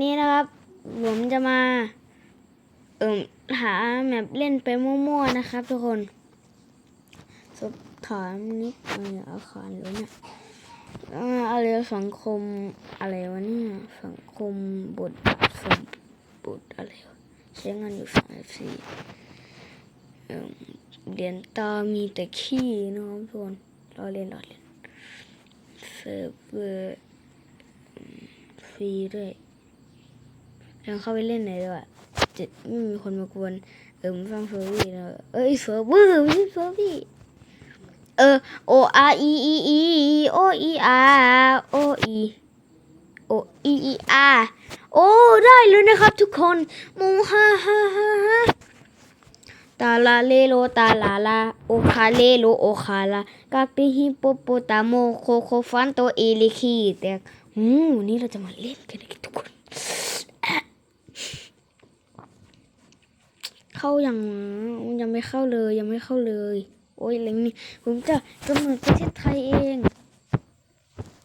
นี่นะครับ ผมจะมา เอิ่มหาแมปเล่นไปมั่วๆนะครับทุกคนสอบถามนิดหน่อยอาคารหรือเนี่ยอะไรสังคมอะไรวะเนี่ยสังคมบทสมบทอะไรใช้งานอยู่สามสี่เอ่อเรียนตามีแต่ขี้นะครับทุกคนรอเล่นรอเล่นเซิร์ฟเวอร์ฟรีด้วย ยังเข้าไปเล่นไหนด้วยจะไม่มีคนมากวน เออมาฟังเฟอร์วี่นะเอ้ยเฟอร์วี่ไม่ใช่เฟอร์วี่เออ O R E E E O E R O E O E E R โอ้ได้เลยนะครับทุกคนมูฮ่าฮ่าฮ่าฮ่าตาลาเลโลตาลาลาโอคาเลโลโอคาลากาปิฮิปโปโปตาโมโคโคฟันโตเอลิคีแตกอืมวันนี้เราจะมาเล่นกันนะครับทุกคน เข้าอยังยังไม่เข้าเลยยังไม่เข้าเลย โอ้ยอะไรนี่ผมจะกำเนิดประเทศไทยเอง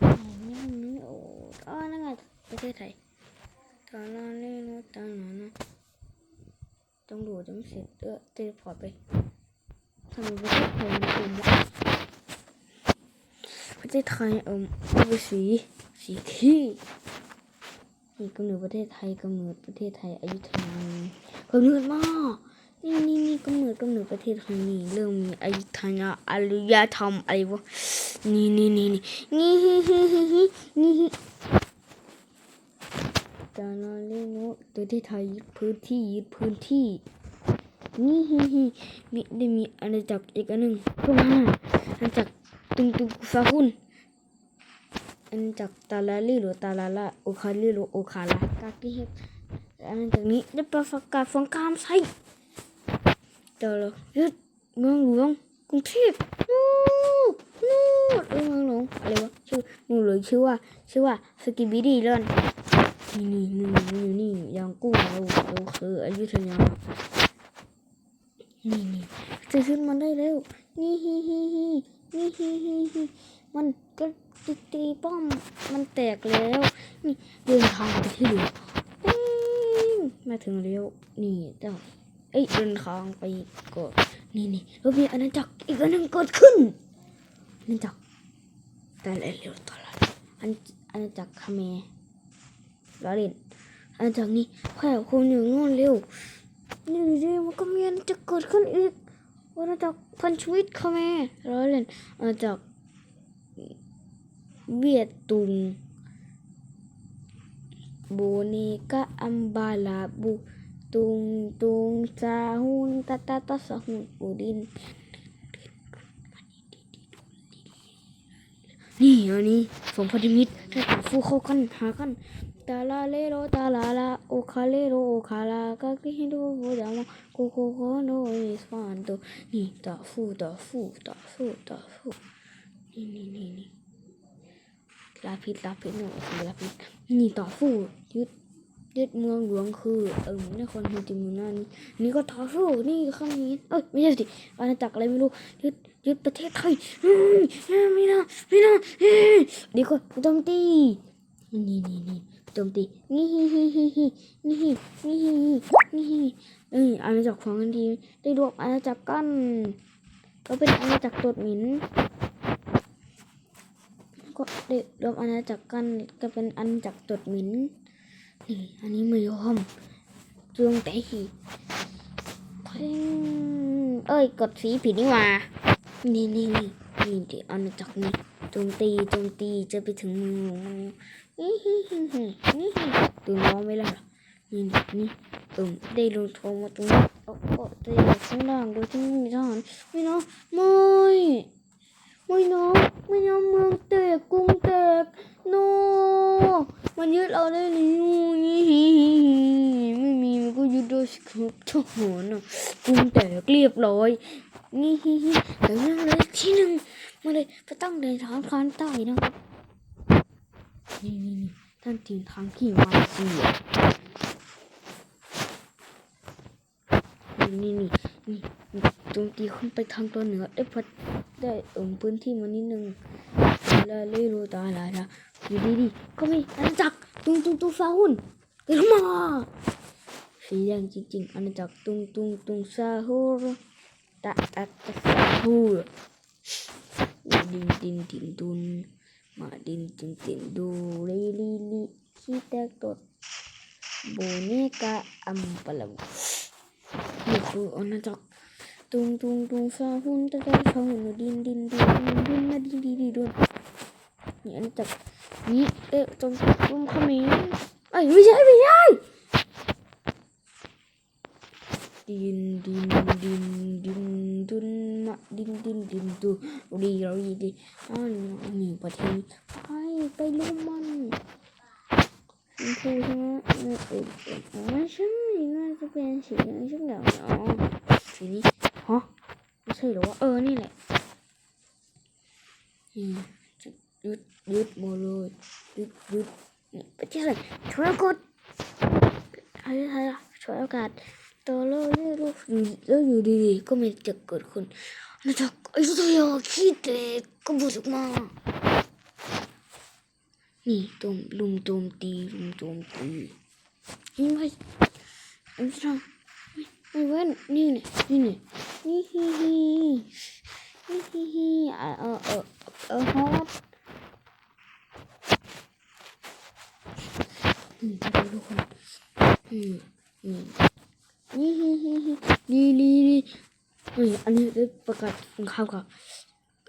อ๋อนี่นี่โอ้อ๋อนั่นไงประเทศไทยตอนนั้นเล่นตอนนั้นนะต้องดูจะไม่เสร็จเออเตะพอร์ตไปทำไมประเทศไทยมันเป็นวะประเทศไทยเอิ่มเป็นสีสีขี้ นี่กำเนิดประเทศไทยกำเนิดประเทศไทยอายุธยากำเนิดมากนี่นี่นี่กำเนิดกำเนิดประเทศไทยนี่เริ่มมีอายุธยาอารยธรรมอะไรวะนี่นี่นี่นี่นี่ฮิฮิฮิฮินี่ฮิจานาเลโนประเทศไทยยึดพื้นที่ยึดพื้นที่นี่ฮิฮิมีได้มีอาณาจักรอีกอันหนึ่งขึ้นมาอาณาจักรตุงตุงฟาหุน อันจากตาลาลีหรือตาลาลาโอคาลีหรือโอคาลากากิเฮอันจากนี้ได้ประกาศสงครามใส่เดี๋ยวเรายึดเมืองหลวงกรุงเทพนู่นนู่นเออเมืองหลวงอะไรวะชื่อเมืองหลวงชื่อว่าชื่อว่าสกิบิดีเลื่อนนี่นี่นี่นี่นี่ยังกู้เราเราคืออยุธยานี่นี่จะขึ้นมาได้แล้วนี่ฮิฮิฮินี่ฮิฮิฮิมัน ก็ตีตีป้อมมันแตกแล้วนี่เดินทางไปที่เดียวมาถึงแล้วนี่เจ้าเอ้ยเดินทางไปก่อนนี่นี่แล้วมีอาณาจักรอีกอันนึงเกิดขึ้นอาณาจักรแต่เร็วๆตอนละอันอาณาจักรคาเมรล้อเล่นอาณาจักรนี้แผ่คนอยู่งอนเร็วนี่ดิมันก็มีอาณาจักรเกิดขึ้นอีกอาณาจักรพันชวิตคาเมรล้อเล่นอาณาจักร เวียดตุงโบเนกะอัมบาลาบุตุงตุงซาฮุนตาตาตาสะฮุนปูดิน นี่อันนี้สมพันธมิตรถ้าต่างฟูเข้ากันหากันตาลาเลโรตาลาลาโอคาเลโรโอคาลากาคิฮิโดโบดามะโกโกโกโนมิสฟานโตนี่ต่อฟูต่อฟูต่อฟูต่อฟูนี่นี่นี่นี่ ลาพิษลาพิษหนูคือลาพิษนี่ต่อสู้ยึดยึดเมืองหลวงคือเออนครโฮจิมินห์นี่นี่ก็ต่อสู้นี่ข้างนี้เอ้ยไม่ใช่สิอาณาจักรอะไรไม่รู้ยึดยึดประเทศไทยอืมไม่นะไม่นะเฮ้ยเดี๋ยวก่อนโจมตีนี่นี่นี่โจมตีนี่ฮิฮิฮิฮินี่ฮินี่ฮินี่ฮิเอ้ยอาณาจักรของกันดีได้รวมอาณาจักรกันก็เป็นอาณาจักรตดหมิน ก็ได้รวมอาณาจักรกันก็เป็นอาณาจักรตดหมินนี่อันนี้ไม่ยอมจวงแต่หีเพ่เอ้ย กดสีผิดนี่ว่านี่นี่นี่นี่ที่อาณาจักรนี้โจมตีโจมตีจะไปถึงมือของมันนี่ฮิฮิฮินี่ฮิตุ่มมองไม่ละนี่นี่นี่ตุ่มได้ลงโทงมาตรงนี้โอ้โอ้แต่ข้างล่างโดยที่ไม่มีทหารไม่เนาะไม่ ไม่นะไม่นะเมืองแตกกรุงแตกโนมันยึดเราได้หรือไม่มีมันก็ยึดได้สิครับทหารนะกรุงแตกเรียบร้อยนี่เดี๋ยวนั่งเลยที่หนึ่งมาเลยไปตั้งเดินทางพลานใต้นะครับนี่นี่นี่ท่านทีมทางขี่มาเลเซียนี่นี่นี่นี่โจมตีขึ้นไปทางตัวเหนือได้พัด ได้อิ่มพื้นที่มานิดนึงลาเลโรตาลาลาอยู่ดีๆก็มีอาณาจักรตุงตุงตุงฟาหุ่นเกิดมาสีแดงจริงๆอาณาจักรตุงตุงตุงซาฮูรตะตะตะซาฮูรดินดินดินดุนมาดินดินดินดูลีลีลีคีแตกตดโบเนกาอัมปะละนี่คืออาณาจักร ตุงตุงตุงฟ้าหุ่นตะแกรงฟ้าหุ่นดินดินดินดินดินนะดินดีดีดนนี่อันจักนี่เอ๊ะจมรุมขมิ้นไอ้ไม่ใช่ไม่ใช่ดินดินดินดินดุนมะดินดินดินดูดีเราดีดีอ๋อนี่ประเทศไปไปลุมมันมันคือใช่ไหมเออเออไม่ใช่น่าจะเป็นสีเงินสักอย่างอ๋อทีนี้ ฮะไม่ใช่หรอวะเออ นี่แหละยึดยึดหมเลยยึดยึดนี่ไปที่ไหนช่วยกดอะไรอะไรอะช่วยอากาศตัวโลกนี่ลูกอยู่แล้วอยู่ดีๆก็ไม่จะเกิดขึ้นนะจ๊ะไอ้ตัวอยางคิดเลยก็บุกมานี่ตุ่มลุมตุ่มตีลุมตุ่มตีนี่ไม่ไม่ใช่ ไม่เว้นนี่เนี่ยนี่เนี่ยนี่ฮีฮีนี่ฮีฮีอะเออเออเออฮอตอืมทุกคนอืมอืมนี่ฮีฮีฮีนี่นี่นี่เฮ้ยอันนี้ได้ประกาศข้าวกับ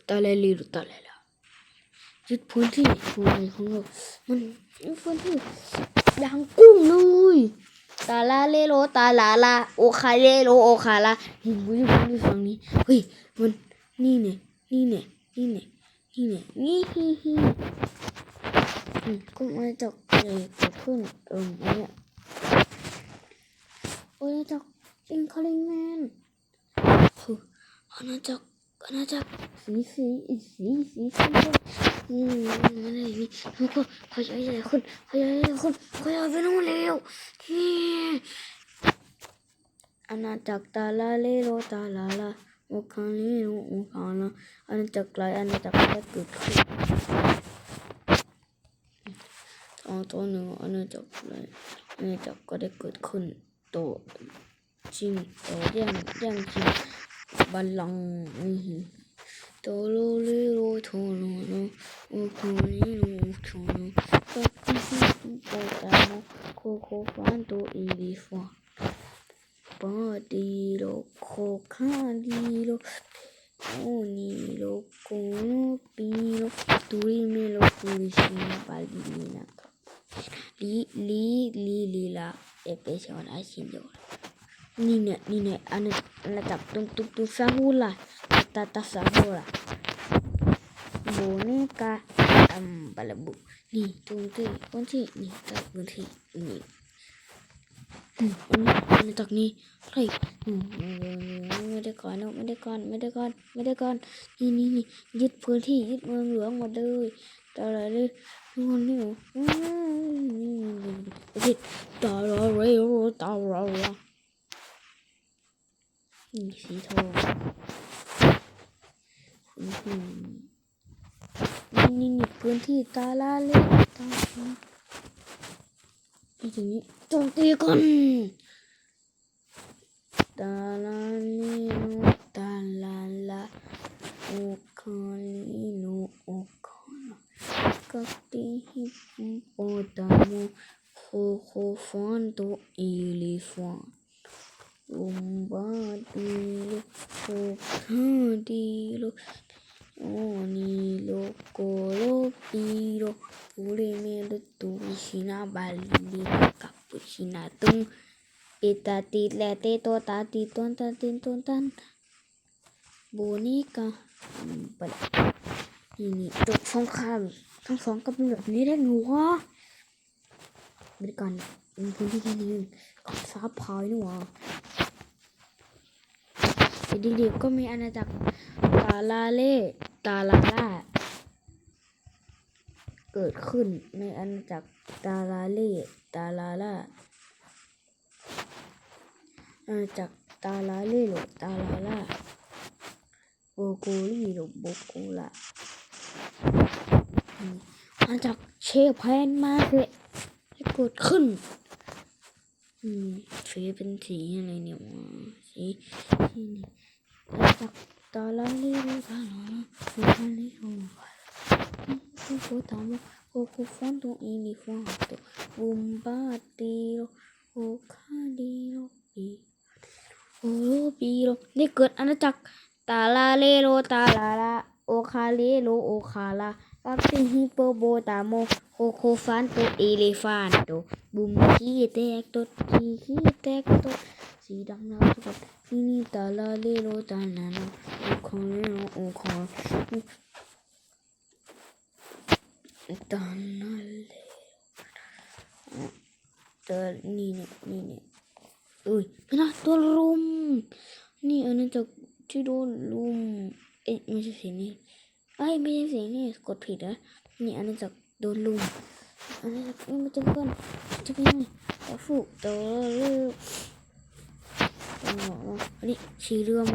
ตาเลลีหรือตาเลล่ะยึดพื้นที่พื้นที่ของเรามันพื้นที่ดังกุ้งเลย ตาลาเลโลตาลาลาโอคาเลโลโอคาลาเห็นกูอยู่อยู่ฝั่งนี้เฮ้ยมันนี่เนี่ยนี่เนี่ยนี่เนี่ยนี่เนี่ยนี่ฮีฮีอืมก็มาจากเลยเกิดขึ้นเอออันเนี้ยโอ้ยจากอินคอลิงแมนคืออาณาจั กรอาณาจักรสีสีสีสีสีอืมอะไรนี่แล้วก็ขยายใหญ่ขึ้นขยายใหญ่ขึ้นขยายไปนู่นแล้วนี่อาณาจักรตาลาเลโรตาลาลาโอคาเลโรโอคาลาอาณาจักรหลอาณาจักรได้เกิดขึ้นตอนตัวหนึ่งอาณาจักรหลอาณาจักรก็ได้เกิดขึ้นโตจริงโตแย่งแย่งจริง บัลลังก์อือหือ Tolo lero tono no okonino tono Papisu potamo coco fanto ilifo Padilo cocadilo Onilo cono pino Turimelo purisina balbina Li li li li la e pese ona signora นี่เนี่ยนี่เนี่ยอันนี้อันนี้จับตุ้งตุ้งตุ้งซาฮูล่ะตาตาซาฮูล่ะโบนี่กาอัมบาลาบุนี่ตรงที่คนที่นี่ตัดพื้นที่นี่อืมอันนี้อันนี้จากนี้เฮ้ยอืมไม่ได้ก่อนนะไม่ได้ก่อนไม่ได้ก่อนไม่ได้ก่อนนี่นี่นี่ยึดพื้นที่ยึดเมืองหลวงหมดเลยต่อเลยทุกคนนี่อืมนี่นี่นี่ตาลาเรโรตาลาเร นี่สีทองอื้อหือนี่นี่นี่พื้นที่ตาลาเล็กตาลานี่ตรงนี้โจมตีกันตาลาเนโนตาลาลาโอคาลิโนโอคาลกัตติฮิปโปตาโมโคโคฟันโตอีลิฟัน Bombadilo, Cocadilo, Onilo, Colopilo, Purimelo, Tuishina, Balina, Capuchina, Tung, Itatit, Lete, Totati, Tontatin, Tontan, Bonica, ไปนี่นี่จบสงครามทั้งสองก็เป็นแบบนี้ได้หนูวะบริการเป็นพื้นที่แค่นี้กับซับพายนี่หวะ ดีๆก็มีอาณาจักรตาลาเล่ตาลาล่าเกิดขึ้นในอาณาจักรตาลาเล่ตาลาล่าอาณาจักรตาลาเล่หรือตาลาล่าโบโกลีหรือโบโกลาอาณาจักรเชฟแพนมาเลยเกิดขึ้นอืมสีเป็นสีอะไรเนี่ย วะสีสีนี่แล้วจากตาลาลีรูตาลาลูตาลีรูโคโคตามโคโคฟอนตุอีมีฟอนตุบุมบาติโรโอคาดิโรปีโรปีโรนี่เกิดอาณาจักรตาลาเลโรตาลาลาโอคาเลโรโอคาลาปัปปิฮิปโปโบตามโมโคโคฟันตุเอเลฟานตุบุมขี้แตกตดขี้ขี้แตกต สีดำน้ำตดนี่นี่ตาลาเลโรตาลาโนโอคองเลโนโอคองตาลาเลตานี่เนี่ยนี่เนี่ยเอ้ยนะตัวลุม นี่อันนั้นจะที่โดนลุม เอ๊ะไม่ใช่สีนี่เอ้ไม่ใช่สีนี่กดผิดนะนี่อันนั้นจะโดนลุมอันนี้นี่มันจะเพื่อนจะเป็นไงแต่ฟูตัวลือก ตัวหมออันนี้ชีเรือม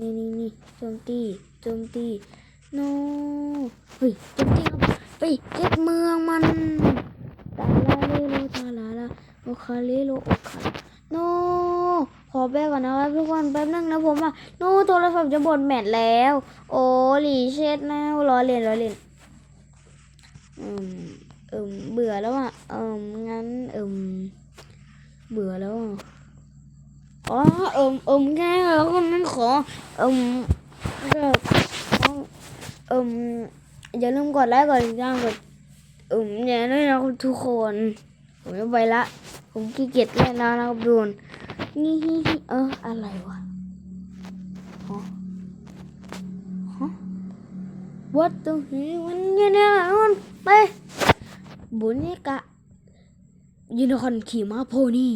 นี่นี่นี่โจมตีโจมตี no เฮ้ยโจมตีเข้าไปเก็บเมืองมันตาลาเลโลตาลาลาโอคาเลโลโอคา no ขอแป๊บก่อนนะครับทุกคนแป๊บนึงนะผมอะ no โทรศัพท์จะบดแมทแล้ว โอ้หลีเช็ดนะรอเล่นรอเล่นอืมเอิมเบื่อแล้วอะเอิมงั้นเอิมเบื่อแล้วอะ อ๋อเอิมเอิมแค่แล้วก็นั้นขอเอิมก็ต้องเอิมอย่าลืมกดไลค์กดติดตามกดเอิมอย่าด้วยนะครับทุกคน ผมจะไปละ ผมขี้เกียจเล่นแล้วนะครับดูนนี่ฮิฮิเอออะไรวะฮะฮะ What the hell มันยังไงมันไปบุญนี่กะยูนิคอนขี่ม้าโพนี่